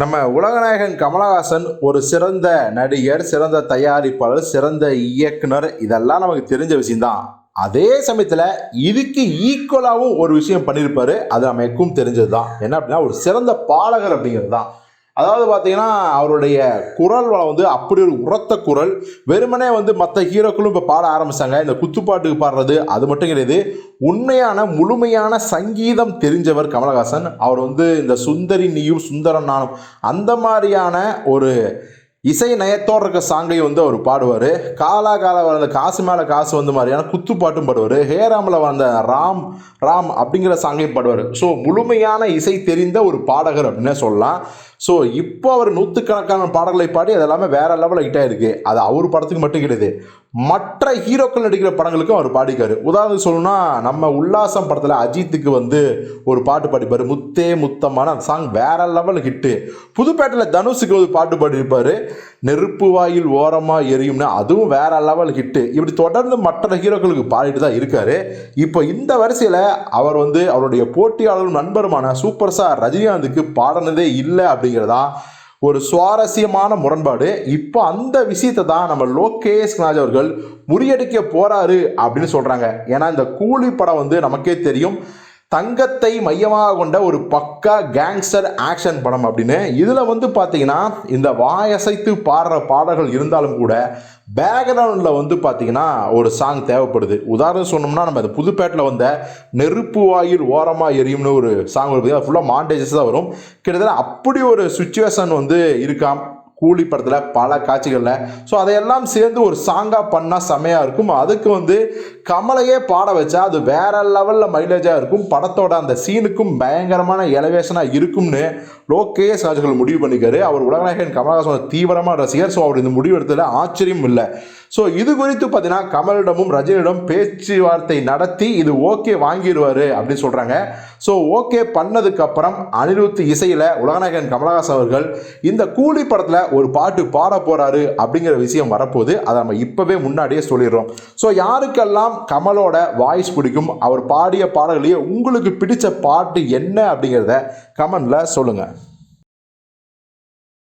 நம்ம உலகநாயகன் கமலஹாசன் ஒரு சிறந்த நடிகர் சிறந்த தயாரிப்பாளர் சிறந்த இயக்குனர். இதெல்லாம் நமக்கு தெரிஞ்ச விஷயம்தான். அதே சமயத்தில் இதுக்கு ஈக்குவலாகவும் ஒரு விஷயம் பண்ணியிருப்பாரு. அது நம்ம எக்கும் தெரிஞ்சது தான் என்ன அப்படின்னா ஒரு சிறந்த பாடகர் அப்படிங்கிறது தான் அதாவது பார்த்தீங்கன்னா அவருடைய குரல் வந்து அப்படி ஒரு உரத்த குரல். வெறுமனே வந்து மற்ற ஹீரோக்களும் இப்போ பாட ஆரம்பித்தாங்க இந்த குத்துப்பாட்டுக்கு பாடுறது அது மட்டும் கிடையாது. உண்மையான முழுமையான சங்கீதம் தெரிஞ்சவர் கமலஹாசன். அவர் வந்து இந்த சுந்தரி நீயும் சுந்தரன் நானும் அந்த மாதிரியான ஒரு இசை நயத்தோடு இருக்க சாங்கையும் வந்து அவர் பாடுவார். காலா கால வளர்ந்த காசு மேலே காசு வந்து மாதிரியான குத்துப்பாட்டும் பாடுவார். ஹேராமில் வந்த ராம் ராம் அப்படிங்கிற சாங்கையும் பாடுவார். ஸோ முழுமையான இசை தெரிந்த ஒரு பாடகர் அப்படின்னே சொல்லலாம். ஸோ இப்போ அவர் நூற்றுக்கணக்கான பாடல்களை பாடி அது எல்லாமே வேற லெவலில் ஹிட் ஆயிருக்கு. அது அவர் படத்துக்கு மட்டும் கிடையாது. மற்ற ஹீரோக்கள் நடிக்கிற படங்களுக்கும் அவர் பாடிக்காரு உதாரணத்துக்கு சொல்லணும்னா நம்ம உல்லாசம் படத்தில் அஜித்துக்கு வந்து ஒரு பாட்டு பாடிப்பார் முத்தே முத்தமான அந்த சாங் வேற லெவல் ஹிட்டு புதுப்பேட்டையில் தனுஷுக்கு ஒரு பாட்டு பாடியிருப்பார். நெருப்பு வாயில் ஓரமாக எரியும்னு அதுவும் வேற லெவல் ஹிட்டு இப்படி தொடர்ந்து மற்ற ஹீரோக்களுக்கு பாடிட்டு தான் இருக்கார். இப்போ இந்த வரிசையில் அவர் வந்து அவருடைய போட்டியாளரும் நண்பருமான சூப்பர் ஸ்டார் ரஜினிகாந்துக்கு பாடினதே இல்லை அப்படி அப்படிங்கிறதா? ஒரு சுவாரஸ்யமான முரண்பாடு. இப்போ அந்த விஷயத்தை தான் நம்ம லோகேஷ் கனாஜ் அவர்கள் முறியடிக்க போறாரு அப்படின்னு சொல்றாங்க. ஏன்னா இந்த கூலி படம் வந்து நமக்கே தெரியும். தங்கத்தை மையமாக கொண்ட ஒரு பக்கா கேங்ஸ்டர் ஆக்ஷன் படம் அப்படின்னு. இதில் வந்து பார்த்தீங்கன்னா இந்த வாயசைத்து பாடுற பாடல்கள் இருந்தாலும் கூட பேக்ரவுண்டில் வந்து பார்த்தீங்கன்னா ஒரு சாங் தேவைப்படுது. உதாரணம் சொன்னோம்னா நம்ம இந்த புதுப்பேட்டில் வந்த நெருப்பு வாயில் ஓரமாக எரியும்னு ஒரு சாங் இருக்குது அது ஃபுல்லாக மாண்டேஜஸ் தான் வரும். கிட்டத்தட்ட அப்படி ஒரு சுச்சுவேஷன் வந்து இருக்காம். கூலி படத்தில் பல காட்சிகளில். ஸோ அதையெல்லாம் சேர்ந்து ஒரு சாங்காக பண்ணால் செமையாக இருக்கும். அதுக்கு வந்து கமலையே பாட வச்சா அது வேற லெவலில் மைலேஜாக இருக்கும். படத்தோட அந்த சீனுக்கும் பயங்கரமான எலவேஷனாக இருக்கும்னு லோகேஷ் ராஜுகள் முடிவு பண்ணிக்காரு. அவர் உலகநாயகன் கமலஹாசன் தீவிரமான ரசிகர். ஸோ அவர் இந்த முடிவு எடுத்ததில் ஆச்சரியம் இல்லை. ஸோ இது குறித்து பார்த்தீங்கன்னா கமலிடமும் ரஜினியிடம் பேச்சுவார்த்தை நடத்தி இது ஓகே வாங்கிடுவார் அப்படின்னு சொல்கிறாங்க ஸோ ஓகே பண்ணதுக்கப்புறம் அனிருத் இசையில் உலகநாயகன் கமலஹாசன் அவர்கள் இந்த கூலி படத்தில் ஒரு பாட்டு பாட போகிறாரு அப்படிங்கிற விஷயம் வரப்போகுது. அதை நம்ம இப்போவே முன்னாடியே சொல்லிடுறோம். ஸோ யாருக்கெல்லாம் கமலோட வாய்ஸ் பிடிக்கும் அவர் பாடிய பாடல்களையே உங்களுக்கு பிடிச்ச பாட்டு என்ன அப்படிங்கிறத கமெண்டில் சொல்லுங்கள்